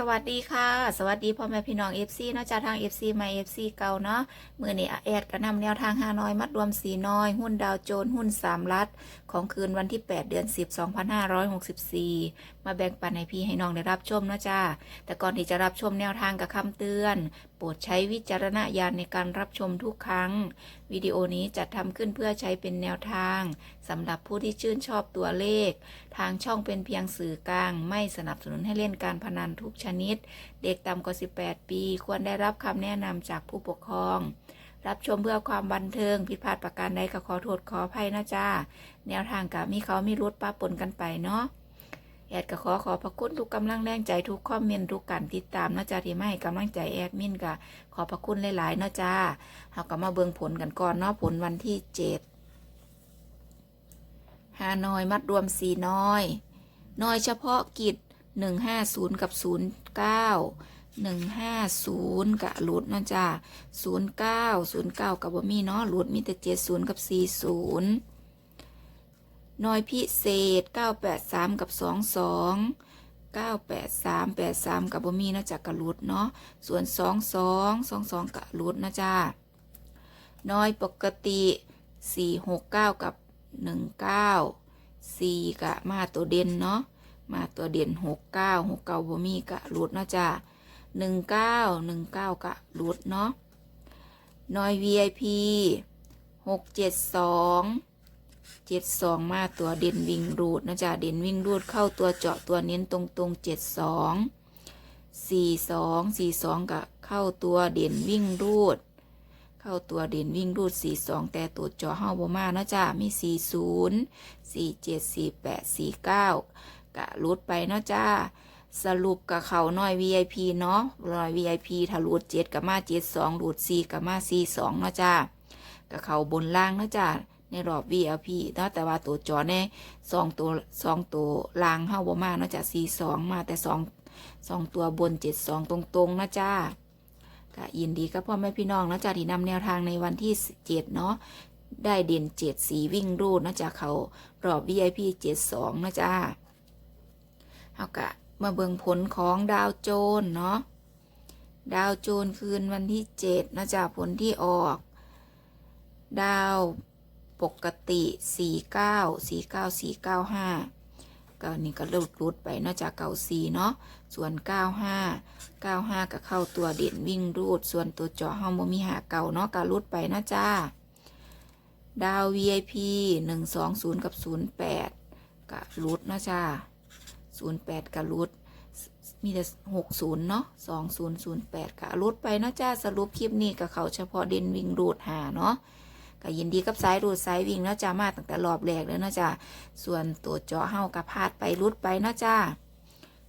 สวัสดีค่ะ สวัสดีพ่อแม่พี่น้อง FC เนาะจากทาง FC มา FC เก่าเนาะมือนี้แอดก็นำแนวทางฮาน้อยมัดรวมสีน้อย หุ้นดาวโจนส์หุ้น3รัฐของคืนวันที่ 8 เดือน 10 2564 มาแบ่งปันให้พี่ให้น้องได้รับชมเนาะจ้าแต่ก่อนที่จะรับชมแนวทางกับคำเตือนโปรดใช้วิจารณญาณในการรับชมทุกครั้ง วิดีโอนี้จัดทำขึ้นเพื่อใช้เป็นแนวทางสำหรับผู้ที่ชื่นชอบตัวเลข ทางช่องเป็นเพียงสื่อกลาง ไม่สนับสนุนให้เล่นการพนันทุกชนิด เด็กต่ำกว่า 18 ปี ควรได้รับคำแนะนำจากผู้ปกครอง รับชมเพื่อความบันเทิง ผิดพลาดประการใดก็ขอโทษขออภัยนะจ้าแนวทางกับมีเขามีรุดป้าปนกันไปเนาะ แอดก็ขอขอพระคุณทุกกำลังแรงใจทุกคอมเมนต์ทุกการติดตามนะจ้าที่ไม่กำลังใจแอดมินก็ขอพระคุณหลายๆเนะจ้าเราก็มาเบิ่งผลกันก่อนเนาะผลวันที่เจ็ดฮานอยมัดรวมสี่น้อย น้อยเฉพาะกิจหนึ่งห้าศูนย์กับศูนย์เก้าหนึ่งห้าศูนย์กับหลุดเนะจ้าศูนย์เก้าศูนย์เก้ากับบ่มีเนาะหลุดมีแต่เจ็ดศูนย์กับสี่ศูนย์ น้อยพิเศษเก้าแปดสามกับสองสองเก้าแปดสามแปดสามกับบ่มีนาะจ้ากับหลุดเนาะ ส่วนสองสองสองสองกับหลุดนะจ้าน้อยปกติสี่หกเก้ากับหนึ่งเก้าสี่กับมาตัวเด่นเนาะ มาตัวเด่นหกเก้าหกเก้าบ่มีกะรูดเนาะจ้าหนึ่งเก้าหนึ่งเก้ากะรูดเนาะน้อย VIP หก เจ็ดสองมาตัวเด่นวิ่งรูดนะจ้าเด่นวิ่งรูดเข้าตัวเจาะตัวเน้นตรงตรงเจ็ดสองสี่สองสี่สองกะเข้าตัวเด่นวิ่งรูด เข้าตัวเด่นวิ่งรูดสี่สองแต่ตัวเจาะเฮาบมานะจ้ามีสี่ศูนย์สี่เจ็ดสี่แปดสี่เก้ากะรูดไปนะจ้าสรุปกับเขาน้อย VIP เนาะน้อย VIP ถ้ารูดเจ็ดกับมาเจ็ดสองรูดสี่กับมาสี่สองเนาะจ้ากับเขาบนล่างเนาะจ้า ในรอบ VIP เนาะแต่ว่าตัวจอแน่สองตัวสองตัวล่างเฮาบ่มาเนาะจ้าสี่สองมาแต่สองสองตัวบนเจ็ดสองตรงๆนะจ้าก็ยินดีกับพ่อแม่พี่น้องเนาะจ้าที่นำแนวทางในวันที่เจ็ดเนาะได้เด่นเจ็ดสีวิ่งรูดเนาะจ้าเขารอบ VIP เจ็ดสองนะจ้าเอากะมาเบิ่งผลของดาวโจนเนาะดาวโจนคืนวันที่เจ็ดนะจ๊ะผลที่ออก ดาว ปกติสี่เก้าสี่เก้าสี่เก้าห้าก็นี่ก็ลุดลดไปนอกจากเก่าสีเนาะ ส่วนเก้าห้าเก้าห้าก็เข้าตัวเด่นวิ่งรูด ส่วนตัวเจาะห้องบ่มีหาเก่าเนาะก็ลุดไปนะจ้า ดาว VIP หนึ่งสองศูนย์กับศูนย์แปดก็ลุดนะจ้าศูนย์แปดกับรุดมีแต่หกศูนย์เนาะสองศูนย์ศูนย์แปดกับรุดไปเนาะจ้าสรุปคลิปนี้กับเขาเฉพาะเด่นวิ่งรูดหาเนาะ ก็ยินดีกับสายรูดสายวิ่งเนาะจ้ามาตั้งแต่รอบแรกเลยเนาะจ้าส่วนตัวเจาะเฮากับพาดไปรุดไปเนาะจ้า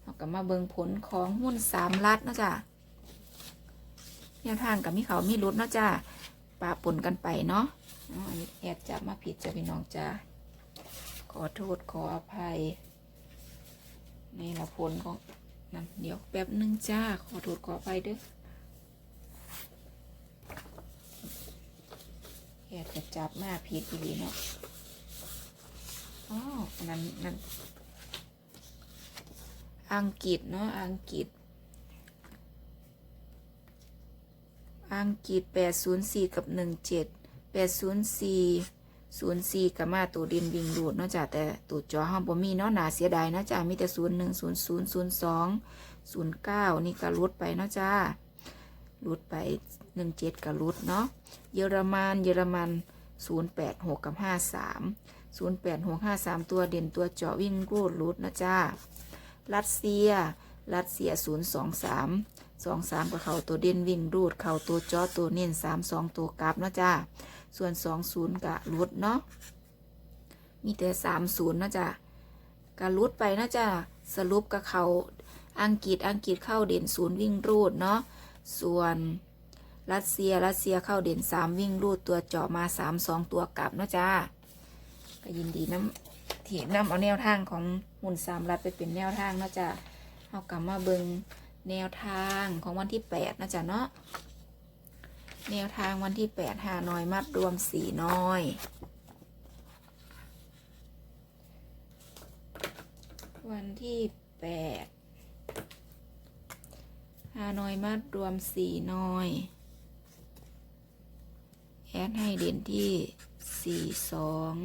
เราก็มาเบิ่งผลของหุ้นสามลัดเนาะจ้าแนวทางกับมีเขามีรุดเนาะจ้าปาปนกันไปเนาะอันนี้แอดจะมาผิดจ้าพี่น้องจ้าขอโทษขออภัยนี่ละผลของนั่นเดี๋ยวแป๊บหนึงจ้า ขอโทษขอไปเด้อ แกจะจับมาผิดอีหลีเนาะอ๋อนั่นนั่นอังกฤษเนาะ อังกฤษ อังกฤษแปดศูนย์สี่กับหนึ่งเจ็ดแปดศูนย์สี่ศูนย์สี่กับมาตัวเด่นวิ่งดูดเนาะจ้ะแต่ตัวจอห้องบ่มีเนาะหนาเสียดายเนาะจ้ะมีแต่ศูนย์หนึ่งศูนย์ศูนย์ศูนย์สองศูนย์เก้านี่ก็รุดไปเนาะจ้า รุดไปหนึ่งเจ็ดก็รุดเนาะ เยอรมันเยอรมันศูนย์แปดหกกับห้าสามศูนย์แปดหกห้าสามตัวเด่นตัวเจาะวิ่งรูดรุดนะจ้า รัสเซีย รัสเซียศูนย์สองสามสองสามกับเขาตัวเด่นวิ่งรูด เขาตัวเจาะตัวเน้นสามสองตัวกลับนะจ้า ส่วนสองศูนย์กะรุดเนาะ มีแต่สามศูนย์นะจ๊ะกะรุดไปนะจ๊ะสรุปกับเขาอังกฤษอังกฤษเข้าเด่นศูนย์วิ่งรูดเนาะ ส่วนรัสเซียรัสเซียเข้าเด่นสามวิ่งรูดตัวเจาะมาสามสองตัวกลับเนาะจ้าก็ยินดีน้ำที่นำเอาแนวทางของหุ่นสามรัดไปเป็นแนวทางเนาะจ้ะเอากลับมาเบิงแนวทางของวันที่แปดนะจ๊ะเนาะแนวทางวันที่แปดหาน้อยมัดรวมสี่น้อย วันที่แปด ห้าน้อยมัดรวมสี่น้อย แอดให้เด่นที่สี่สอง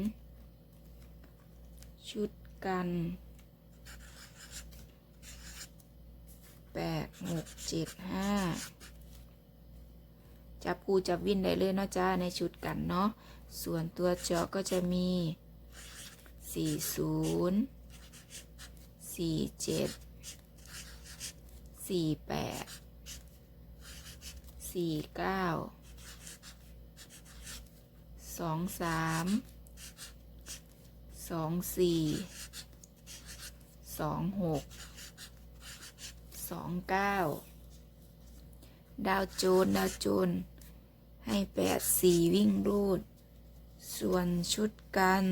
ชุดกันแปดหกเจ็ดห้าจับกูจับวินได้เลยเนาะจ้าในชุดกันเนาะส่วนตัวจาะก็จะมีสี่ศูนย์ สี่แปดสี่เก้าสองสามสองสี่สองหกสองเก้าดาวโจนดาวโจนให้แปดสี่วิ่งรูด ส่วนชุดกัน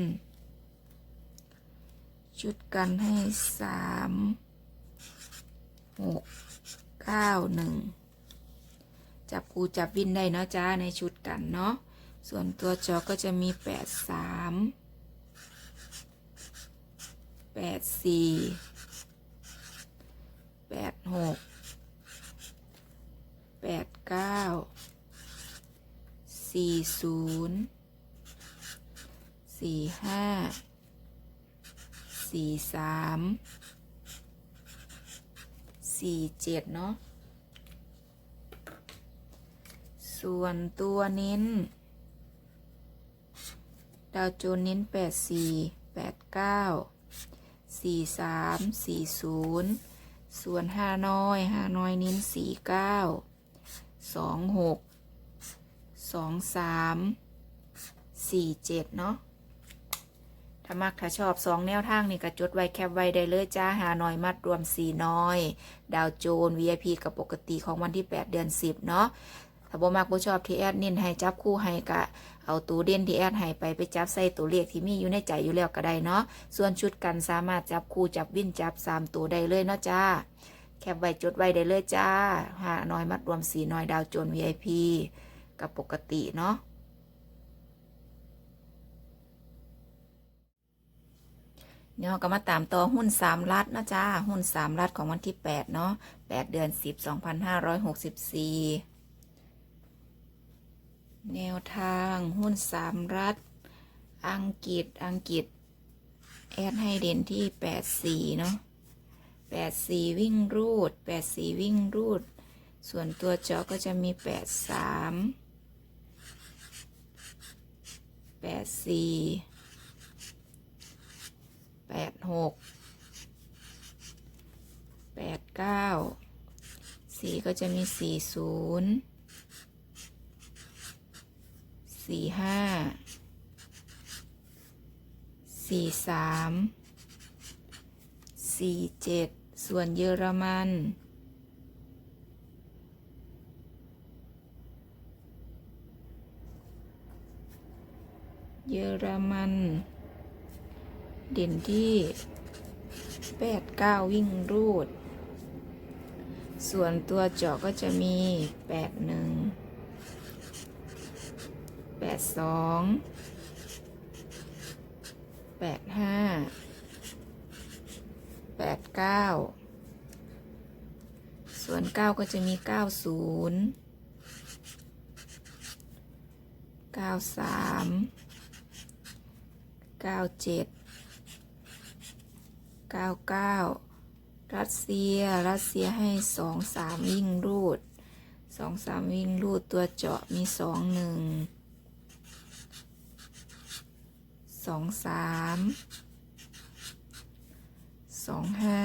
ชุดกันให้สาม หกเก้าหนึ่งจับคูจับวินได้เนาะจ้าในชุดกันเนาะส่วนตัวจอก็จะมีแปดสามแปดสี่แปดหกแปดเก้าสี่ศูนย์สี่ห้าสี่สาม สี่เจ็ดเนาะ ส่วนตัวเน้น ดาวโจนเน้นแปดสี่แปดเก้าสี่สามสี่ศูนย์ส่วนห้าน้อยห้าน้อยเน้นสี่เก้าสองหกสองสามสี่เจ็ดเนาะ ถ้ามักถ้าชอบสองแนวทางนี่ก็จดไว้แคปไว้ได้เลยจ้าหาหน้อยมัดรวมสี่น้อย ดาวโจน VIP กับปกติของวันที่ 8 เดือน 10 เนาะถ้าบ่มักบ่ชอบที่แอดนินให้จับคู่ให้กะเอาตัวเด่นที่แอดให้ไปไปจับใส่ตัวเลขที่มีอยู่ในใจอยู่แล้วก็ได้เนาะส่วนชุดกันสามารถจับคู่จับวินจับสามตัวได้เลยเนาะจ้าแคปไว้จดไว้ได้เลยจ้าหาน้อยมัดรวมสีน้อยดาวโจน VIP กับปกติเนาะ เดี๋ยวเราก็มาตามต่อหุ้นสามรัฐนะจ้าหุ้นสามรัฐของวันที่8เนาะ8เดือน10 2564แนวทางหุ้นสามรัฐ อังกฤษอังกฤษ แอดให้เด่นที่84เนาะ84วิ่งรูด84วิ่งรูด ส่วนตัวจาะก็จะมี83 84แปด แปดหกแปดเก้าสี่ก็จะมีสี่ศูนย์สี่ห้าสี่สามสี่เจ็ดส่วนเยอรมันเยอรมัน เด่นที่แปดเก้าวิ่งรูด ส่วนตัวเจาะก็จะมีแปดหนึ่งแปดสองแปดห้าแปดเก้าส่วนเก้าก็จะมีเก้าศูนย์เก้าสามเก้าเจ็ด เก้าเก้ารัสเซีย รัสเซียให้สองสามวิ่งรูดสองสามวิ่งรูดตัวเจาะมีสองหนึ่งสองสามสองห้า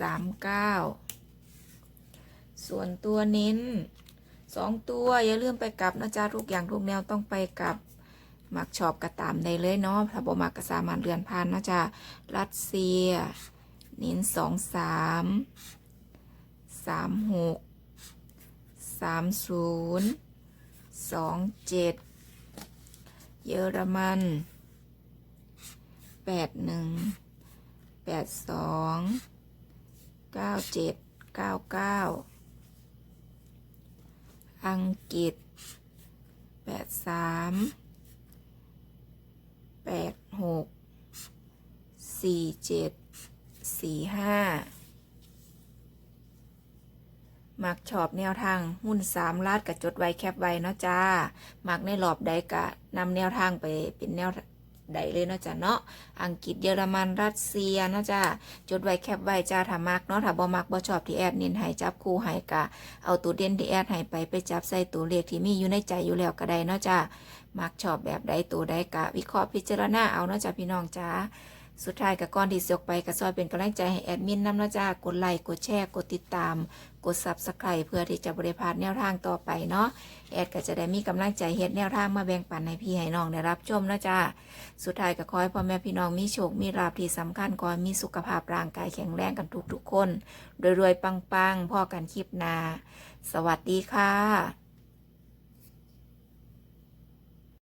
สามเก้าส่วนตัวเน้นสองตัวอย่าลืมไปกลับนะจ๊ะทุกอย่างทุกแนวต้องไปกลับมักชอบกระตามได้เลยเนาะถ้าบ่มักก็สามารถเลื่อนผ่านนะจ๊ะรัสเซีย เน้นสองสามสามหกสามศูนย์สองเจ็ดเยอรมันแปดหนึ่งแปดสอง เก้าเจ็ดเก้าเก้าอังกฤษแปดสามแปดหกสี่เจ็ดสี่ห้ามักชอบแนวทางหุ้นสามลาดกับจดไว้แคปไว้เนาะจ้า มักในรอบใดกะนำแนวทางไปเป็นแนว ใดเลยเนาะจ้าเนาะ อังกฤษเยอรมันรัสเซียเนาะจ้าจดไว้แคปไว้จ้าถ้ามักเนาะถ้าบ่มักบ่ชอบที่แอดเน้นให้จับคู่ให้กะเอาตัวเด่นที่แอดให้ไปไปจับใส่ตัวเลขที่มีอยู่ในใจอยู่แล้วก็ได้เนาะจ้ามักชอบแบบใดตัวใดกะวิเคราะห์พิจารณาเอาเนาะจ้าพี่น้องจ้า สุดท้ายกับก่อนที่สกไปก็ซอยเป็นกำลังใจให้แอดมินน้ำนาะจ้ากดไลค์กดแชร์กดติดตาม กด Subscribe เพื่อที่จะบริพาดแนวทางต่อไปเนาะแอดก็จะได้มีกำลังใจเฮ็ดแนวทางมาแบ่งปันให้พี่ให้น้องได้รับชมนะจ้าสุดท้ายก็ขอให้พ่อแม่พี่น้องมีโชคมีลาภที่สำคัญขอให้มีสุขภาพร่างกายแข็งแรงกันทุกๆคนรวยๆปังๆพ่อกันคลิปนา สวัสดีค่ะ